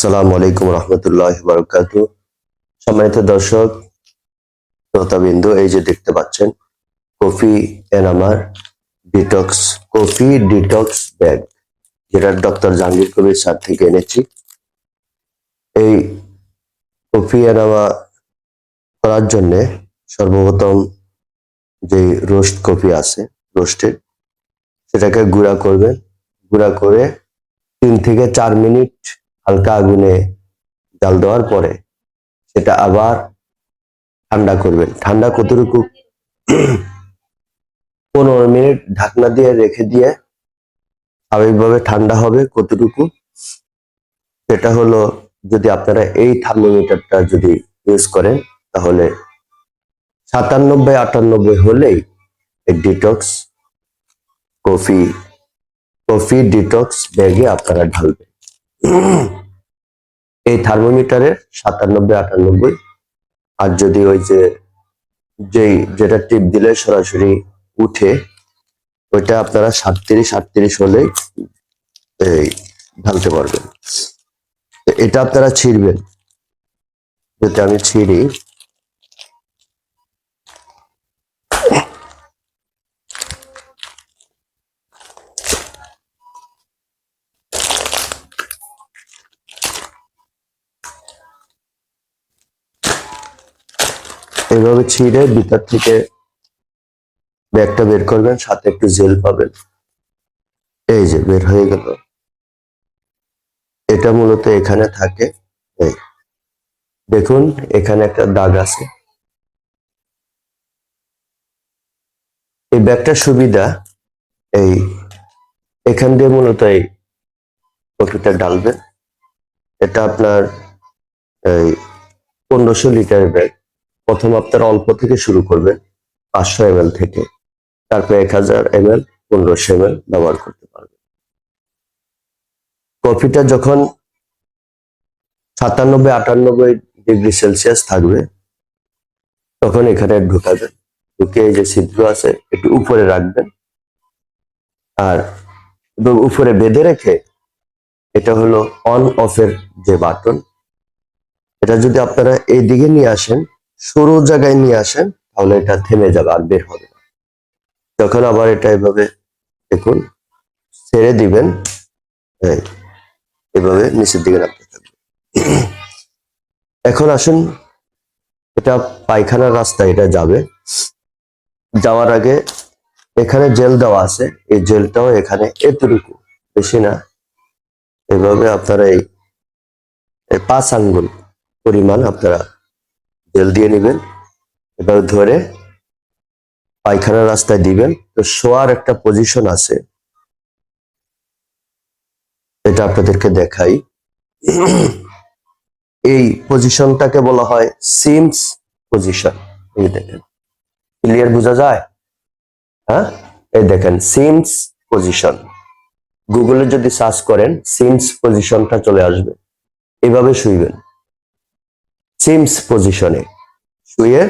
আসসালামু আলাইকুম রহমতুল্লাহ বারকাত সম্মানিত দর্শক, শ্রোতাবিন্দু, এই যে দেখতে পাচ্ছেন, কফি এনামার ডিটক্স কফি ডিটক্স ব্যাগ যেটা ডক্টর জাহাঙ্গীর কবির স্যার থেকে এনেছি। এই কফি এনামা করার জন্য সর্বপ্রথম যে রোস্ট কফি আছে, রোস্টেড, সেটাকে গুঁড়া করবেন। গুঁড়া করে তিন থেকে চার মিনিট হালকা আগুনে জাল দেওয়ার পরে সেটা আবার ঠান্ডা করবেন। ঠান্ডা কতটুকু? পনেরো মিনিট ঢাকনা দিয়ে রেখে দিয়ে স্বাভাবিকভাবে ঠান্ডা হবে কতটুকু? সেটা হলো যদি আপনারা এই থার্মোমিটারটা যদি ইউজ করেন, তাহলে সাতানব্বই আটানব্বই হলেই ডিটক্স কফি কফি ডিটক্স ব্যাগে আপনারা ঢালবেন। এই থার্মোমিটারের সাতানব্বই, আটানব্বই। আর যদি ওই যে, যেই, যেটা টিপ দিলে সরাসরি উঠে, ওইটা আপনারা সাতত্রিশ, আটত্রিশ হলেই এই ঢালতে পারবেন। এটা আপনারা ছিঁড়বেন। যদি আমি ছিঁড়ি এভাবে ছিঁড়ে ভিতর থেকে ব্যাগটা বের করবেন, সাথে একটু জেল পাবেন। এই যে, বের হয়ে গেল। এটা মূলত এখানে থাকে। এই। দেখুন, এখানে একটা দাগ আছে। এই ব্যাগটার সুবিধা, এই, এখান দিয়ে মূলত এই কফিটা ডালবেন এটা আপনার, এই, পনেরোশো লিটারের ব্যাগ। প্রথম আপনারা অল্প থেকে শুরু করবেন পাঁচশো এম থেকে। তারপর এক হাজার এম এল পনেরোশো এম ব্যবহার করতে পারবেন কফিটা যখন সাতানব্বই, আটানব্বই ডিগ্রি সেলসিয়াস থাকবে, তখন এখানে ঢুকাবেন ঢুকে যে ছিদ্র আছে, একটু উপরে রাখবেন। আর উপরে বেঁধে রেখে, এটা হলো অন অফের যে বাটন এটা যদি আপনারা এই দিকে নিয়ে আসেন সরু জায়গায় নিয়ে আসেন, তাহলে এটা থেমে যাবে আর বের হবে যখন আবার এটা এভাবে দেখুন, ছেড়ে দিবেন এভাবে নিচের দিকে রাখতে থাকবে। এখন আসুন, এটা পায়খানার রাস্তা এটা যাবে। যাওয়ার আগে এখানে জেল দেওয়া আছে, এই জেলটাও এখানে এতটুকু, বেশি না। এভাবে আপনারা এই পাঁচ আঙ্গুল পরিমাণ আপনারা জেল দিয়ে নেবেন। এবার ধরে পায়খানার রাস্তায় দিবেন। তো শোয়ার একটা পজিশন আছে। এটা আপনাদেরকে দেখাই। এই পজিশনটাকে বলা হয় সিমস পজিশন এই দেখেন। ক্লিয়ার বোঝা যায়? হ্যাঁ? এই দেখেন সিমস পজিশন গুগলে যদি সার্চ করেন সিমস পজিশনটা চলে আসবে। এভাবে শুইবেন। সিমস পজিশনে শুয়ে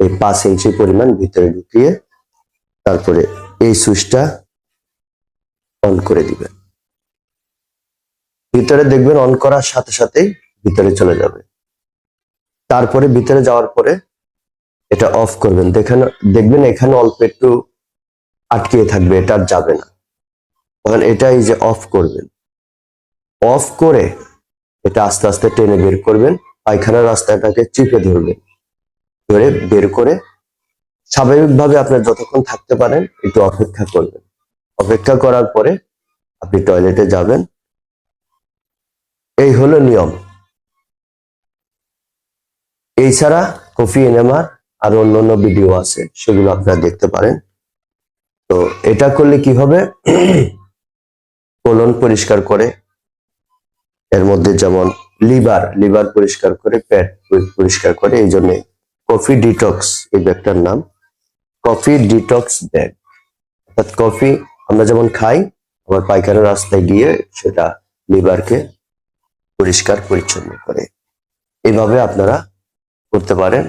এই পাঁচ ইঞ্চি পরিমাণ ভিতরে ঢুকিয়ে তারপরে এই সুইচটা অন করে দিবেন। ভিতরে দেখবেন অন করার সাথে সাথেই ভিতরে চলে যাবে। তারপরে ভিতরে যাওয়ার পরে এটা অফ করবেন। দেখেন, দেখবেন এখানে অল্প একটু আটকিয়ে থাকবে, এটা আর যাবে না। তখন এটা এই যে অফ করবেন। অফ করে এটা আস্তে আস্তে টেনে বের করবেন, পায়খানার রাস্তাটাকে চিপে ধরবেন। ধরে বের করে স্বাভাবিকভাবে আপনার যতক্ষণ থাকতে পারেন একটু অপেক্ষা করবেন। অপেক্ষা করার পরে আপনি টয়লেটে যাবেন। এই হলো নিয়ম। এই ছাড়া কফি এনেমার আর অন্য অন্য ভিডিও আছে, সেগুলো আপনারা দেখতে পারেন। তো এটা করলে কি হবে? কোলন পরিষ্কার করে এর মধ্যে যেমন লিভার লিভার পরিষ্কার করে, পেট পরিষ্কার করে, এই জন্য কফি ডিটক্স এই ব্যাগটার নাম। Coffee detox bag. অর্থাৎ কফি আমরা যেমন খাই, আবার পায়খানার রাস্তায় গিয়ে সেটা লিভারকে পরিষ্কার, পরিচ্ছন্ন করে। এইভাবে আপনারা করতে পারেন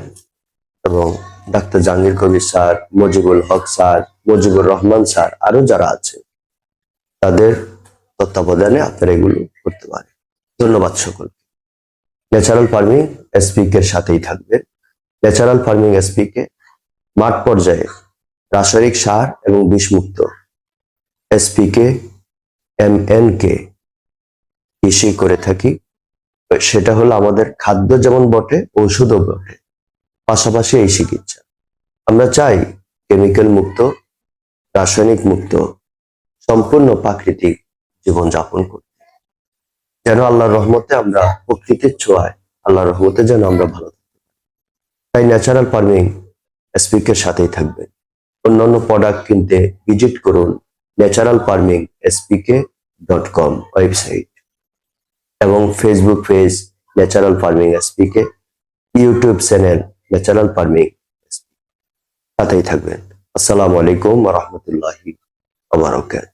এবং doctor Jahangir Kabir sir, Mojibul Haque sir, Mujibur Rahman sir আরও যারা আছে, তাদের তত্ত্বাবধানে আপনারা এগুলো করতে পারেন। ধন্যবাদ সকল ন্যাচারাল ফার্মিং এসপিকে এর সাথেই থাকবে। ন্যাচারাল ফার্মিং এসপিকে মাঠ পর্যায়ে রাসায়নিক সার এবং বিষমুক্ত এসপিকে এম এন কে কৃষি করে থাকি। সেটা হলো আমাদের খাদ্য যেমন বটে, ঔষধও বটে। পাশাপাশি এই চিকিৎসা। আমরা চাই কেমিক্যাল মুক্ত, রাসায়নিক মুক্ত, সম্পূর্ণ প্রাকৃতিক জীবনযাপন করতে। যেন আল্লাহর রহমতে আমরা প্রকৃতির ছোঁয়ায়, আল্লাহর রহমতে যেন আমরা ভালো পারি। তাই ন্যাচারাল ফার্মিং এসপিকের সাথেই থাকবে। অন্যান্য প্রোডাক্ট কিনতে ভিজিট করুন natural farming SPK dot com website এবং Facebook page natural farming SPK YouTube channel natural farming সাথেই থাকবেন। আসসালামু আলাইকুম রহমতুল্লাহি আবরকাত